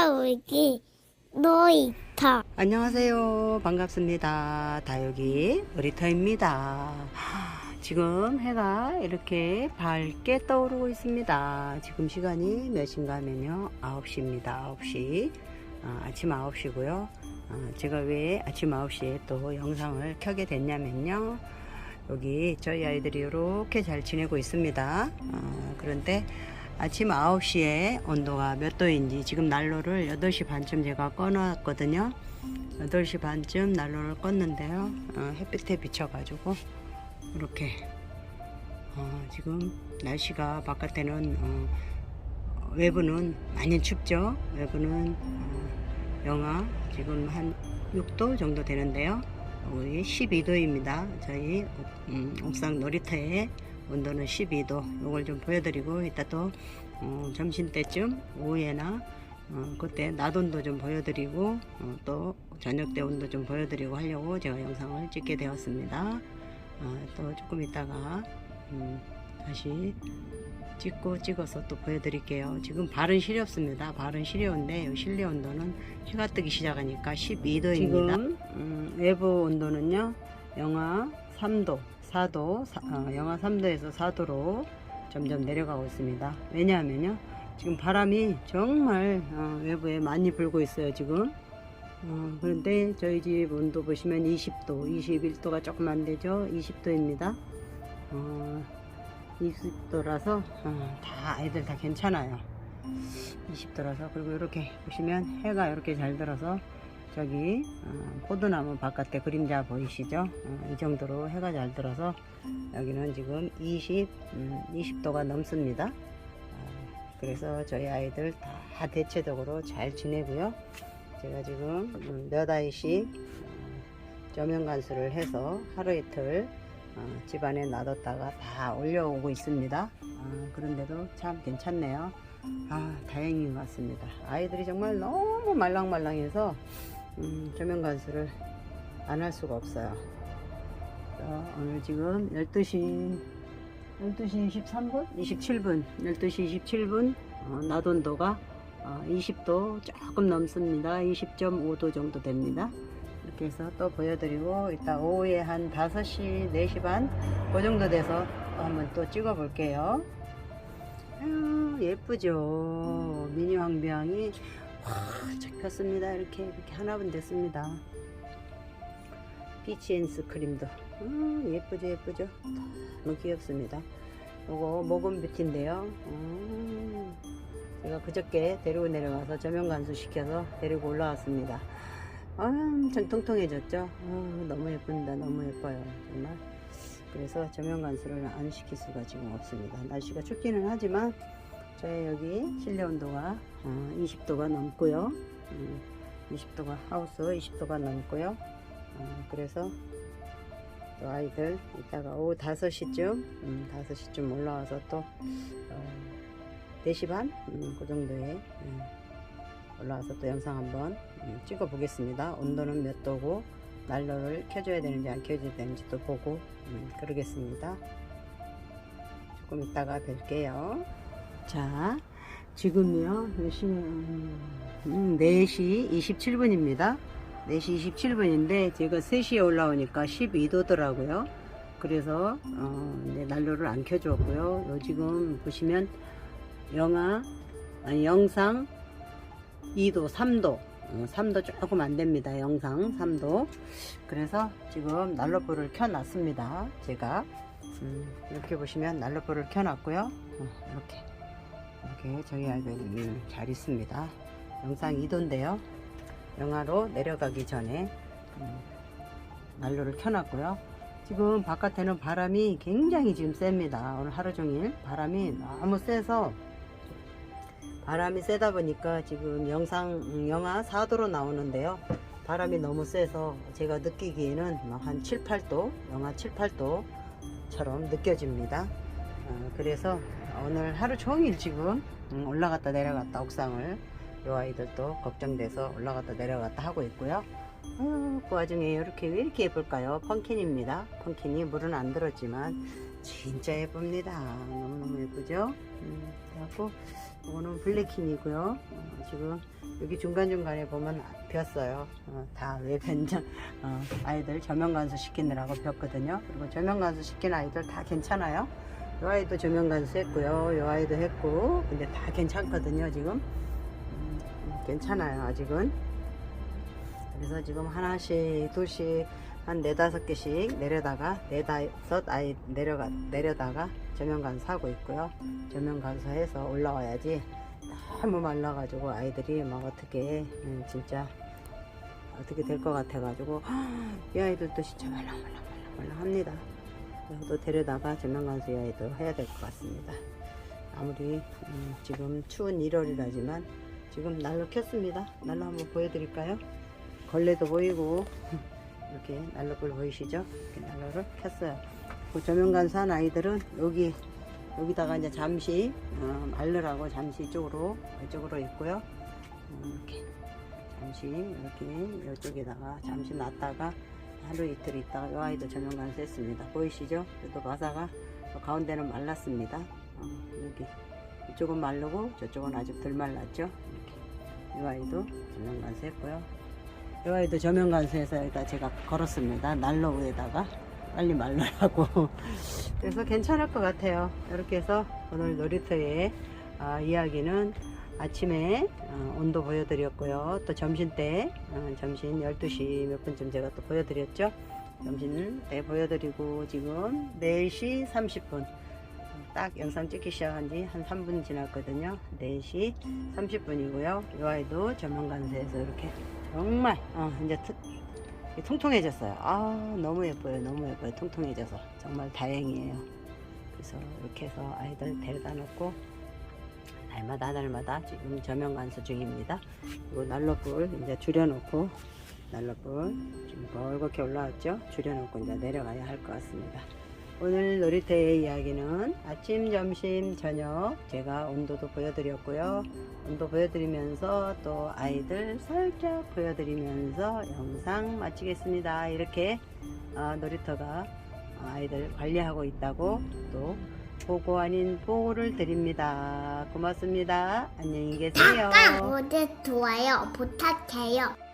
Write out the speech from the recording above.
다우기 놀이터 안녕하세요. 반갑습니다. 다육이 놀이터입니다. 지금 해가 이렇게 밝게 떠오르고 있습니다. 지금 시간이 몇 시인가 하면요. 9시입니다. 9시. 아, 아침 9시고요. 아, 제가 왜 아침 9시에 또 영상을 켜게 됐냐면요. 여기 저희 아이들이 이렇게 잘 지내고 있습니다. 아, 그런데 아침 9시에 온도가 몇 도인지 지금 난로를 8시 반쯤 제가 꺼놨거든요. 8시 반쯤 난로를 껐는데요. 어, 햇빛에 비춰가지고 이렇게 어, 지금 날씨가 바깥에는 어, 외부는 많이 춥죠. 외부는 어, 영하 지금 한 6도 정도 되는데요. 우리 12도입니다. 저희 음, 옥상 놀이터에 온도는 12도. 이걸 좀 보여드리고 이따 또 어, 점심 때쯤 오후에나 어, 그때 낮 온도 좀 보여드리고 어, 또 저녁 때 온도 좀 보여드리고 하려고 제가 영상을 찍게 되었습니다. 어, 또 조금 있다가 음, 다시 찍고 찍어서 또 보여드릴게요. 지금 발은 시렵습니다. 발은 시려운데 요 실내 온도는 해가 뜨기 시작하니까 12도입니다. 지금 음, 외부 온도는요 영하 3도, 4도, 사- 어, 영하 3도에서 4도로 점점 내려가고 있습니다. 왜냐하면요 지금 바람이 정말 어, 외부에 많이 불고 있어요 지금. 어, 그런데 저희 집 온도 보시면 20도, 21도가 조금 안 되죠. 20도입니다. 어, 20도라서 어, 다 아이들 다 괜찮아요. 20도라서 그리고 이렇게 보시면 해가 이렇게 잘 들어서 저기 어, 포도나무 바깥에 그림자 보이시죠? 어, 이 정도로 해가 잘 들어서 여기는 지금 20, 음, 20도가 넘습니다. 어, 그래서 저희 아이들 다 대체적으로 잘 지내고요. 제가 지금 음, 몇 아이씩 어, 조명 간수를 해서 하루 이틀 어, 집안에 놔뒀다가 다 올려오고 있습니다. 아, 그런데도 참 괜찮네요. 아, 다행인 것 같습니다. 아이들이 정말 너무 말랑말랑해서 음, 조명 간수를 안 할 수가 없어요. 그래서 오늘 지금 12시 12시 23분? 27분 12시 27분 어, 낮 온도가 어, 20도 조금 넘습니다. 20.5도 정도 됩니다. 이렇게 해서 또 보여드리고 이따 오후에 한 5시 4시 반그 정도 돼서 또 한번 또 찍어 볼게요 예쁘죠 미니 황비앙이 확 잡혔습니다. 이렇게 이렇게 하나분 됐습니다. 피치앤스 크림도. 음, 예쁘죠 예쁘죠? 너무 귀엽습니다. 요거 모금 뷰티인데요. 음, 제가 그저께 데리고 내려가서 조명 간수 시켜서 데리고 올라왔습니다. 엄청 통통해졌죠? 아, 너무 예쁩니다. 너무 예뻐요. 정말. 그래서 조명 간수를 안 시킬 수가 지금 없습니다. 날씨가 춥기는 하지만 저희 여기 실내 온도가 어, 20도가 넘고요. 음, 20도가 하우스 20도가 넘고요. 어, 그래서 또 아이들 이따가 오후 5시쯤 음, 5시쯤 올라와서 또 어, 4시 반? 음, 그 정도에 음, 올라와서 또 영상 한번 음, 찍어 보겠습니다. 온도는 몇 도고 난로를 켜줘야 되는지 안 켜줘야 되는지 또 보고 음, 그러겠습니다. 조금 이따가 뵐게요 자 지금요 몇 시, 음, 4시 27분입니다. 4시 27분인데 제가 3시에 올라오니까 12도더라고요. 그래서 어, 이제 난로를 안 켜줬고요. 요 지금 보시면 영하 아니 영상 2도 3도 어, 3도 조금 안 됩니다. 영상 3도. 그래서 지금 난로불을 켜놨습니다. 제가. 음, 이렇게 보시면 난로불을 켜놨고요. 어, 이렇게 이렇게 저희 음, 잘 있습니다. 영상 2도인데요. 영하로 내려가기 전에 음, 난로를 켜놨고요. 지금 바깥에는 바람이 굉장히 지금 셉니다. 오늘 하루 종일 바람이 너무 세서 바람이 세다 보니까 지금 영상 음, 영하 4도로 나오는데요. 바람이 너무 세서 제가 느끼기에는 뭐한 7, 8도 영하 7, 8도처럼 느껴집니다. 어, 그래서 오늘 하루 종일 지금 음, 올라갔다 내려갔다 옥상을 요 아이들도 걱정돼서 올라갔다 내려갔다 하고 있고요 어, 그 와중에 이렇게 왜 이렇게 예쁠까요 펑킨입니다 펑킨이 물은 안 들었지만 진짜 예쁩니다 너무너무 예쁘죠 음, 그래갖고 이거는 블랙킨이고요 어, 지금 여기 중간중간에 보면 비었어요. 어, 다왜 변장, 어, 아이들 조명관수 시키느라고 비었거든요. 그리고 조명관수 시킨 아이들 다 괜찮아요. 이 아이도 조명관수 했고요. 이 아이도 했고, 근데 다 괜찮거든요, 지금. 음, 괜찮아요, 아직은. 그래서 지금 하나씩, 둘씩, 한 네다섯 개씩 내려다가, 네다섯 아이 내려가, 내려다가 조명관수 하고 있고요. 조명관수 해서 올라와야지 너무 말라가지고 아이들이 막 어떻게, 음, 진짜, 어떻게 될 것 같아가지고, 이 아이들도 진짜 말랑말랑말랑말랑 합니다. 또 데려다가 아이도 해야 될 것 같습니다. 아무리, 음, 지금 추운 1월이라지만, 지금 난로 켰습니다. 난로 한번 보여드릴까요? 걸레도 보이고 이렇게 난로불 보이시죠? 이렇게 난로를 켰어요. 그 조명관산 아이들은 여기 여기다가 이제 잠시 어, 말르라고 잠시 이쪽으로 이쪽으로 있고요. 어, 이렇게 잠시 이렇게 이쪽에다가 잠시 놨다가 하루 이틀 있다가 이 아이도 조명관수 했습니다. 보이시죠? 그래도 마사가 가운데는 말랐습니다. 어, 여기 이쪽은 마르고 저쪽은 아직 덜 말랐죠? 이렇게 이 아이도 조명관수 했고요. 이 아이도 조명관수해서 여기다 제가 걸었습니다. 난로 위에다가 빨리 말라라고. 그래서 괜찮을 것 같아요. 이렇게 해서 오늘 놀이터의 아, 이야기는 아침에 어, 온도 보여드렸고요. 또 점심 때, 어, 점심 12시 몇 분쯤 제가 또 보여드렸죠. 점심 때 보여드리고 지금 4시 30분. 딱 영상 찍기 시작한 지 한 3분 지났거든요. 4시 30분이고요. 이 아이도 전문관세에서 이렇게 정말 어, 이제 트- 통통해졌어요. 아 너무 예뻐요. 너무 예뻐요. 통통해져서 정말 다행이에요. 그래서 이렇게 해서 아이들 데려다 놓고 날마다 날마다 지금 저명 관수 중입니다. 그리고 난로불 이제 줄여놓고 난로불 좀 벌겋게 올라왔죠. 줄여놓고 이제 내려가야 할 것 같습니다. 오늘 놀이터의 이야기는 아침, 점심, 저녁 제가 온도도 보여드렸고요. 온도 보여드리면서 또 아이들 살짝 보여드리면서 영상 마치겠습니다. 이렇게 어, 놀이터가 아이들 관리하고 있다고 또 보고 아닌 보고를 드립니다. 고맙습니다. 안녕히 계세요. 구독, 좋아요 부탁해요.